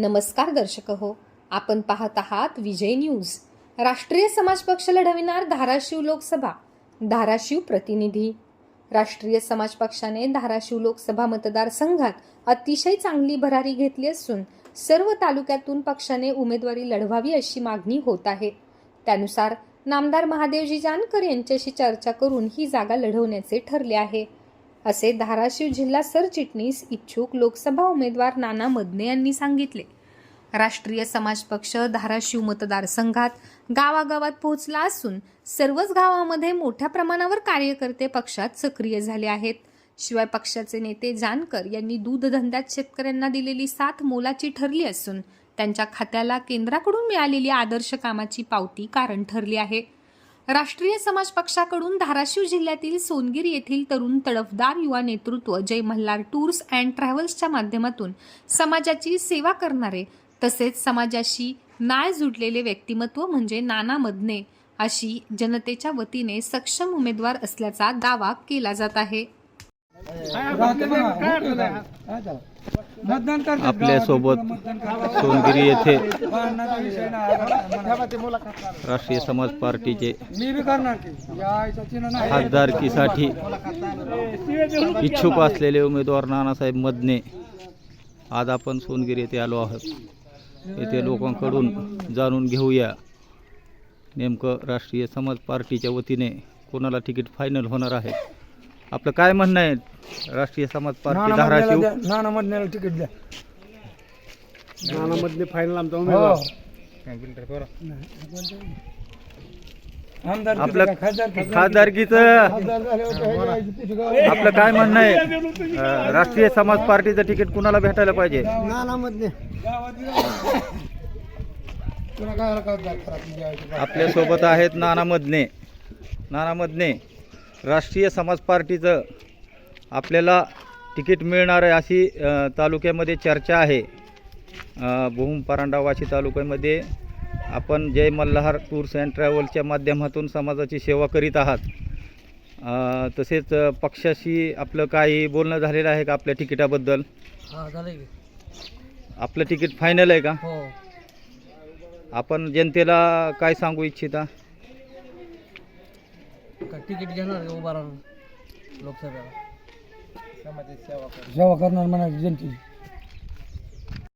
नमस्कार दर्शक हो. आपण पाहत आहात विजय न्यूज. राष्ट्रीय समाज पक्ष लढविणार धाराशिव लोकसभा धाराशिव प्रतिनिधी. राष्ट्रीय समाज पक्षाने धाराशिव लोकसभा मतदारसंघात अतिशय चांगली भरारी घेतली असून सर्व तालुक्यातून पक्षाने उमेदवारी लढवावी अशी मागणी होत आहे. त्यानुसार नामदार महादेवजी जानकर यांच्याशी चर्चा करून ही जागा लढवण्याचे ठरले आहे. असे धाराशिव जिल्हा सरचिटणीस इच्छुक लोकसभा उमेदवार नाना मदने यांनी सांगितले. राष्ट्रीय समाज पक्ष धाराशिव मतदारसंघात गावागावात पोहोचला असून सर्वच गावामध्ये मोठ्या प्रमाणावर कार्यकर्ते पक्षात सक्रिय झाले आहेत. शिवाय पक्षाचे नेते जानकर यांनी दूध धंद्यात शेतकऱ्यांना दिलेली साथ मोलाची ठरली असून त्यांच्या खात्याला केंद्राकडून मिळालेली आदर्श कामाची पावती कारण ठरली आहे. राष्ट्रीय समाज पक्षाकडून धाराशिव जिल्ह्यातील सोनगीर येथील तरुण तडफदार युवा नेतृत्व जय मल्हार टूर्स अँड ट्रॅव्हल्सच्या माध्यमातून समाजाची सेवा करणारे तसेच समाजाशी नाळ जुडलेले व्यक्तिमत्व म्हणजे नाना मदने अशी जनतेच्या वतीने सक्षम उमेदवार असल्याचा दावा केला जात आहे. आपल्यासोबत सोनगिरी येथे राष्ट्रीय समाज पार्टीचे खासदारकीसाठी इच्छुक असलेले उमेदवार नानासाहेब मदने. आज आपण सोनगिरी येथे आलो आहोत. येथे लोकांकडून जाणून घेऊया. नेमकं राष्ट्रीय समाज पार्टीच्या वतीने कोणाला तिकीट फायनल होणार आहे? आपलं काय म्हणणं आहे? राष्ट्रीय समाज पार्टी नाना धाराशिव? मधण्याला द्या. नाना मधण्याला तिकीट द्या. नानामधले फायनल आमचा हो. उमेदवार. आपलं खासदारकीचं. आपलं काय म्हणणं आहे राष्ट्रीय समाज पार्टीचं तिकीट कुणाला भेटायला पाहिजे यायचे. आपल्यासोबत आहेत नाना मदने नाना मदने राष्ट्रीय समाज पार्टीचं आपल्याला तिकीट मिळणार आहे अशी तालुक्यामध्ये चर्चा आहे भूम परांडा वाशी तालुक्यामध्ये आपण जय मल्हार टूर्स अँड ट्रॅव्हलच्या माध्यमातून समाजाची सेवा करीत आहात. तसेच पक्षाशी आपलं काही बोलणं झालेलं आहे का आपल्या तिकिटाबद्दल? हा. आपलं तिकीट फायनल आहे का? हो. आपण जनतेला काय सांगू इच्छिता? का तिकीट घेणार उभा राहून लोकसभेला? सेवा करणार म्हणायची जनतेची.